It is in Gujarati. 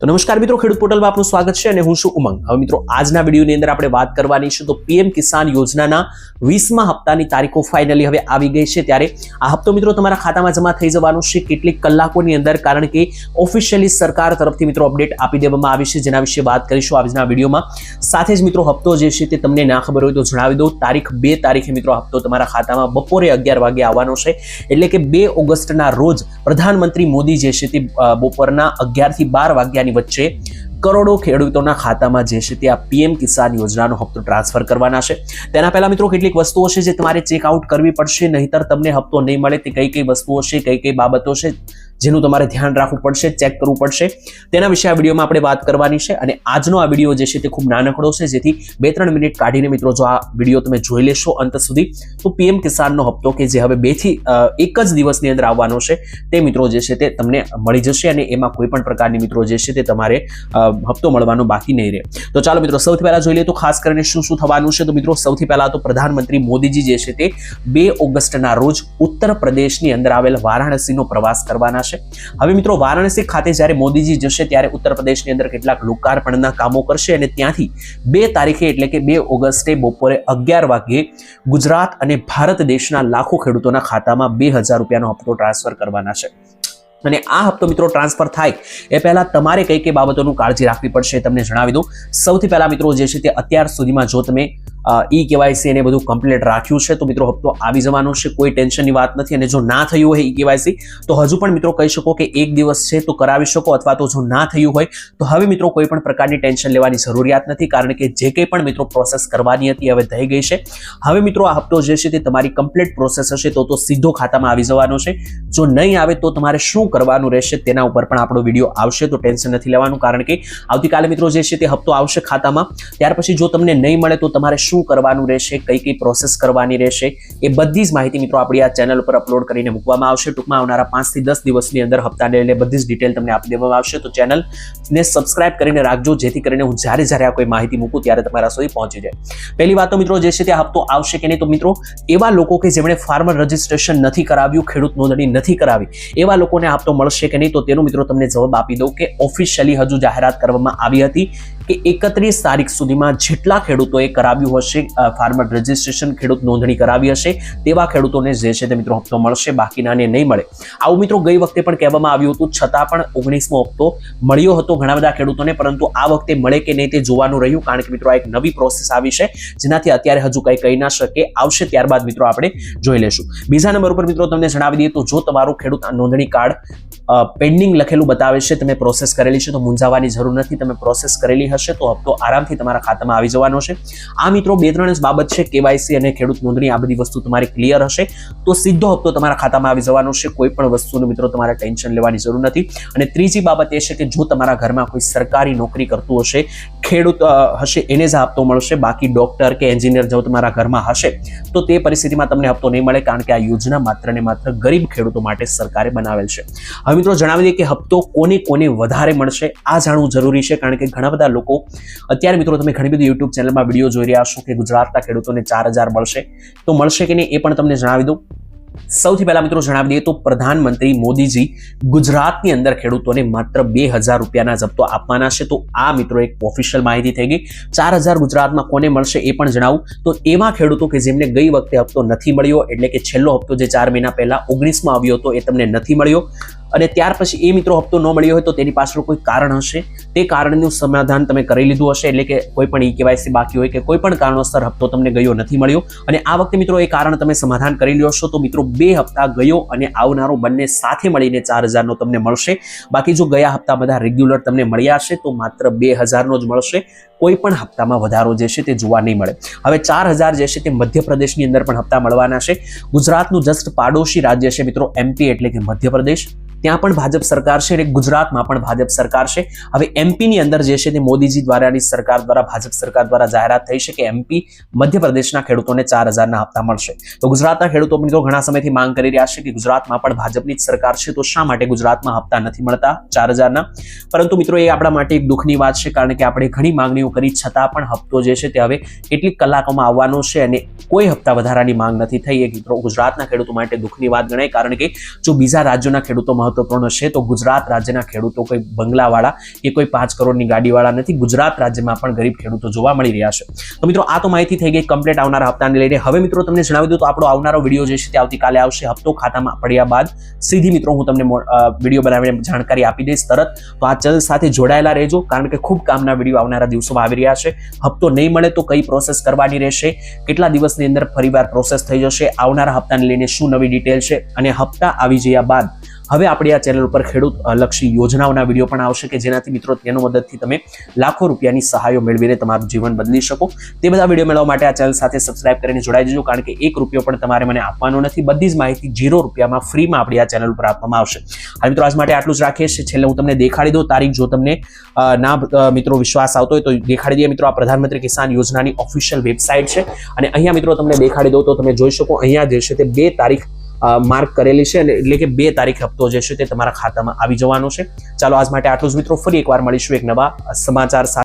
તો નમસ્કાર મિત્રો, ખેડૂત પોર્ટલમાં આપનું સ્વાગત છે અને હું છું ઉમંગ. હવે મિત્રો, આજના વિડીયોની અંદર આપણે વાત કરવાની છે તો પીએમ કિસાન યોજનાના વીસમા હપ્તાની તારીખો ફાઇનલી હવે આવી ગઈ છે ત્યારે આ હપ્તો મિત્રો તમારા ખાતામાં જમા થઈ જવાનું છે. કેટલીક કલાકોની અંદર કારણ કે ઓફિશિયલી સરકાર તરફથી મિત્રો અપડેટ આપી દેવામાં આવી છે જેના વિશે વાત કરીશું આજના વિડીયોમાં. સાથે જ મિત્રો, હપ્તો જે છે તે તમને ના ખબર હોય તો જણાવી દઉં. તારીખ બે તારીખે મિત્રો હપ્તો તમારા ખાતામાં બપોરે અગિયાર વાગે આવવાનો છે. એટલે કે બે ઓગસ્ટના રોજ પ્રધાનમંત્રી મોદી જે છે તે બપોરના અગિયારથી બાર વાગ્યાની વચ્ચે કરોડો ખેડૂતોના ખાતામાં જે છે તે આ પીએમ કિસાન યોજનાનો હપ્તો ટ્રાન્સફર કરવાના છે. તેના પહેલા મિત્રો કેટલીક વસ્તુઓ છે જે તમારે ચેકઆઉટ કરવી પડશે, નહીતર તમને હપ્તો નહીં મળે. તે કઈ કઈ વસ્તુઓ છે, કઈ કઈ બાબતો છે જેનું તમારે ધ્યાન રાખવું પડશે ચેક કરવું પડશે. તેના વિશે આ વિડીયોમાં આપણે વાત કરવાની છે અને આજનો આ વીડિયો જે છે તે ખૂબ નાનકડો છે, જેથી બે ત્રણ મિનિટ કાઢીને મિત્રો જો આ વીડિયો તમે જોઈ લેશો અંત સુધી, તો પીએમ કિસાનનો હપ્તો કે જે હવે બેથી એક જ દિવસની અંદર આવવાનો છે, તે મિત્રો જે છે તે તમને મળી જશે અને એમાં કોઈ પણ પ્રકારની મિત્રો જે છે તે તમારે હપ્તો મળવાનો બાકી નહીં રહે. તો ચાલો મિત્રો, સૌથી પહેલા જોઈ લઈએ તો ખાસ કરીને શું શું થવાનું છે? તો મિત્રો, સૌથી પહેલા તો પ્રધાનમંત્રી મોદીજી જે છે તે બે ઓગસ્ટના રોજ ઉત્તર પ્રદેશની અંદર આવેલ વારાણસીનો પ્રવાસ કરવાના છે હવે મિત્રો, વારાણસી ખાતે જ્યારે મોદીજી જશે, ત્યારે ઉત્તર પ્રદેશની અંદર કેટલાક લોકાર્પણના કામો કરશે અને ત્યાંથી બે તારીખે એટલે કે બે ઓગસ્ટે બપોરે અગિયાર વાગ્યે ગુજરાત અને ભારત દેશના લાખો ખેડૂતોના ખાતામાં બે હજાર રૂપિયાનો હપ્તો ટ્રાન્સફર કરવાના છે. અને આ હપ્તો મિત્રો ટ્રાન્સફર થાય એ પહેલા તમારે કઈ કઈ બાબતોનું કાળજી રાખવી પડશે તમને જણાવી દઉં. સૌથી પહેલા મિત્રો જે છે તે અત્યાર સુધીમાં જો તમે ઈ કેવાયસી એને બધું કમ્પ્લીટ રાખ્યું છે. તો મિત્રો હપ્તો આવી જવાનો છે. કોઈ ટેન્શનની વાત નથી. અને જો ના થયું હોય ઈ કેવાયસી, તો હજુ પણ મિત્રો કહી શકો કે એક દિવસ છે તો કરાવી શકો અથવા તો જો ના થયું હોય, તો હવે મિત્રો કોઈ પણ પ્રકારની ટેન્શન લેવાની જરૂરિયાત નથી. કારણ કે જે કંઈ પણ મિત્રો પ્રોસેસ કરવાની હતી, હવે થઈ ગઈ છે. હવે મિત્રો, આ હપ્તો જે છે તે તમારી કમ્પ્લીટ પ્રોસેસ હશે તો તો સીધો ખાતામાં આવી જવાનો છે. જો નહીં આવે તો તમારે શું કરવાનું રહેશે તેના ઉપર પણ આપણો વીડિયો આવશે. તો ટેન્શન નથી લેવાનું. કારણ કે આવતીકાલે મિત્રો જે છે તે હપ્તો આવશે ખાતામાં. ત્યાર પછી જો તમને નહીં મળે તો તમારે શું કરવાનું રહેશે, કઈ કઈ પ્રોસેસ કરવાની રહેશે, એ બધી જ માહિતી મિત્રો આપણી આ ચેનલ પર અપલોડ કરીને મૂકવામાં આવશે. ટૂંકમાં આવનારા પાંચથી દસ દિવસની અંદર હપ્તાને લઈને બધી જ ડિટેલ તમને આપી દેવામાં આવશે. તો ચેનલને સબસ્ક્રાઇબ કરીને રાખજો, જેથી કરીને હું જ્યારે જ્યારે આ કોઈ માહિતી મૂકું ત્યારે તમારા સુધી પહોંચી જાય. પહેલી વાત તો મિત્રો જે છે તે હપ્તો આવશે કે નહીં તો મિત્રો એવા લોકો કે જેમણે ફાર્મર રજિસ્ટ્રેશન નથી કરાવ્યું, ખેડૂત નોંધણી નથી કરાવી, એવા લોકોને હપ્તો મળશે કે નહીં તો તેનો મિત્રો તમને જવાબ આપી દઉં કે ઓફિશિયલી હજુ જાહેરાત કરવામાં આવી હતી. કે એકત્રીસ તારીખ સુધીમાં જેટલા ખેડૂતોએ કરાવ્યું હશે ફાર્મર રજિસ્ટ્રેશન ખેડૂત નોંધણી કરાવી હશે, તેવા ખેડૂતોને જે છે તે મિત્રો હપ્તો મળશે, બાકીનાને નહીં મળે. આવું મિત્રો ગઈ વખતે પણ કહેવામાં આવ્યું હતું, છતાં પણ ઓગણીસમો હપ્તો મળ્યો હતો ઘણા બધા ખેડૂતોને, પરંતુ આ વખતે મળે કે નહીં તે જોવાનું રહ્યું, કારણ કે મિત્રો આ એક નવી પ્રોસેસ આવી છે, જેનાથી અત્યારે હજુ કંઈ કહી ના શકે, આવશે ત્યારબાદ મિત્રો આપણે જોઈ લેશું બીજા નંબર ઉપર મિત્રો તમને જણાવી દઈએ તો જો તમારું ખેડૂત નોંધણી કાર્ડ પેન્ડિંગ લખેલું બતાવે છે, તમે પ્રોસેસ કરેલી છે, તો મૂંઝાવાની જરૂર નથી, તમે પ્રોસેસ કરેલી હશે તો હપ્તો આરામથી તમારા ખાતામાં આવી જવાનો છે. આ મિત્રો બે ત્રણ જ બાબત છે, કેવાયસી અને ખેડૂત નોંધણી, આ બધી વસ્તુ તમારી ક્લિયર હશે. તો સીધો હપ્તો તમારા ખાતામાં આવી જવાનો છે, કોઈ પણ વસ્તુનું મિત્રો તમારે ટેન્શન લેવાની જરૂર નથી. અને ત્રીજી બાબત એ છે કે જો તમારા ઘરમાં કોઈ સરકારી નોકરી કરતું હશે, ખેડૂત હશે, એને જ હપ્તો મળશે. બાકી ડોક્ટર કે એન્જિનિયર જો તમારા ઘરમાં હશે, તો તે પરિસ્થિતિમાં તમને હપ્તો નહીં મળે, કારણ કે આ યોજના માત્ર ને માત્ર ગરીબ ખેડૂતો માટે સરકારે બનાવેલ છે. હવે મિત્રો જણાવી દઈએ કે હપ્તો કોને કોને વધારે મળશે, આ જાણવું જરૂરી છે, કારણ કે ઘણા બધા લોકો અત્યારે મિત્રો તમે ઘણી બધી યુટ્યુબ ચેનલમાં વીડિયો જોઈ રહ્યા છો કે ગુજરાતના ખેડૂતોને ચાર હજાર મળશે. તો મળશે કે નહીં એ પણ તમને જણાવી દઉં. સૌથી પહેલા મિત્રો જણાવી દઈએ તો પ્રધાનમંત્રી મોદીજી ગુજરાતની અંદર ખેડૂતોને માત્ર બે હજાર રૂપિયાના જપ્તો આપવાના છે. તો આ મિત્રો એક ઓફિશિયલ માહિતી થઈ ગઈ. ચાર હજાર ગુજરાતમાં કોને મળશે એ પણ જણાવું. તો એવા ખેડૂતો કે જેમને ગઈ વખતે હપ્તો નથી મળ્યો, એટલે કે છેલ્લો હપ્તો જે ચાર મહિના પહેલા ઓગણીસમાં આવ્યો હતો એ તમને નથી મળ્યો. અને ત્યાર પછી એ મિત્રો હપ્તો ન મળ્યો હોય તો તેની પાછળ કોઈ કારણ હશે? તે કારણનું સમાધાન તમે કરી લીધું હશે, એટલે કે કોઈ પણ ઈ કેવાયસી બાકી હોય કે કોઈ પણ કારણોસર હપ્તો તમને ગયો નથી મળ્યો. અને આ વખતે મિત્રો એ કારણ તમે સમાધાન કરી લ્યો છો તો મિત્રો બે હપ્તા ગયો અને આવનારો બંને સાથે મળીને ચાર હજારનો તમને મળશે. બાકી જો ગયા હપ્તા બધા રેગ્યુલર તમને મળ્યા છે તો માત્ર બે હજારનો જ મળશે. કોઈ પણ હપ્તામાં વધારો જે છે તે જોવા નહીં મળે. હવે ચાર હજાર જે છે તે મધ્યપ્રદેશની અંદર પણ હપ્તા મળવાના છે. ગુજરાતનું જસ્ટ પાડોશી રાજ્ય છે મિત્રો એમપી એટલે કે મધ્યપ્રદેશ. ત્યાં પણ ભાજપ સરકાર છે અને ગુજરાતમાં પણ ભાજપ સરકાર છે. હવે એમપીની અંદર જે છે તે મોદીજી દ્વારાની સરકાર દ્વારા ભાજપ સરકાર દ્વારા જાહેરાત થઈ છે કે એમપી મધ્યપ્રદેશના ખેડૂતોને ચાર હજારના હપ્તા મળશે. તો ગુજરાતના ખેડૂતો મિત્રો ઘણા સમયથી માંગ કરી રહ્યા છે કે ગુજરાતમાં પણ ભાજપની જ સરકાર છે તો શા માટે ગુજરાતમાં હપ્તા નથી મળતા? ચાર હજારના? પરંતુ મિત્રો એ આપણા માટે એક દુઃખની વાત છે કારણ કે આપણે ઘણી માંગણીઓ કરી છતાં પણ હપ્તો જે છે તે હવે કેટલીક કલાકોમાં આવવાનો છે અને કોઈ હપ્તા વધારાની માંગ નથી થઈ. એ મિત્રો ગુજરાતના ખેડૂતો માટે દુઃખની વાત ગણાય કારણ કે જો બીજા રાજ્યોના ખેડૂતો મહત્વપૂર્ણ છે. તો ગુજરાત રાજ્યના ખેડૂતો કોઈ બંગલાવાળા કે કોઈ પાંચ કરોડની ગાડીવાળા નથી. ગુજરાત રાજ્યમાં પણ ગરીબ ખેડૂતો જોવા મળી રહ્યા છે. તો મિત્રો, આ તો માહિતી થઈ ગઈ કમ્પ્લીટ આવનારા હપ્તાને લઈને. હવે મિત્રો, તમને જણાવી દઉં તો આપણો આવનારો વીડિયો જે છે તે આવતીકાલે આવશે. હપ્તો ખાતામાં પડ્યા બાદ સીધી મિત્રો, હું તમને વીડિયો બનાવીને જાણકારી આપી દઈશ તરત. તો આ ચેનલ સાથે જોડાયેલા રહેજો, કારણ કે ખૂબ કામના વીડિયો આવનારા દિવસોમાં આવી રહ્યા છે. હપ્તો નહીં મળે તો કઈ પ્રોસેસ કરવાની રહેશે? કેટલા દિવસની અંદર ફરીવાર પ્રોસેસ થઈ જશે? આવનારા હપ્તાને લઈને શું નવી ડિટેલ છે? અને હપ્તા આવી ગયા બાદ હવે આપણી આ ચેનલ ઉપર ખેડૂત લક્ષી યોજનાઓના વીડિયો પણ આવશે કે જેનાથી મિત્રો તેનો મદદથી તમે લાખો રૂપિયાની સહાયો મેળવીને તમારું જીવન બદલી શકો. તે બધા વીડિયો મેળવવા માટે આ ચેનલ સાથે સબસ્ક્રાઇબ કરીને જોડાઈ જજો, કારણ કે એક રૂપિયો પણ તમારે મને આપવાનો નથી. બધી જ માહિતી જીરો રૂપિયામાં ફ્રીમાં આપણી આ ચેનલ ઉપર આપવામાં આવશે. હવે મિત્રો, આજ માટે આટલું જ રાખીએ છીએ. છેલ્લે હું તમને દેખાડી દઉં. તારીખ જો તમને ના મિત્રો વિશ્વાસ આવતો હોય તો દેખાડી દઈએ. મિત્રો, આ પ્રધાનમંત્રી કિસાન યોજનાની ઓફિશિયલ વેબસાઇટ છે. અને અહીંયા મિત્રો તમને દેખાડી દઉં તો તમે જોઈ શકો. અહીંયા જે છે તે બે તારીખ માર્ક કરેલી છે એટલે કે બે તારીખ હપ્તો જે છે તે તમારા ખાતામાં આવી જવાનો છે. ચાલો આજ માટે આટલું જ મિત્રો, ફરી એકવાર મળીશું એક નવા સમાચાર સાથે.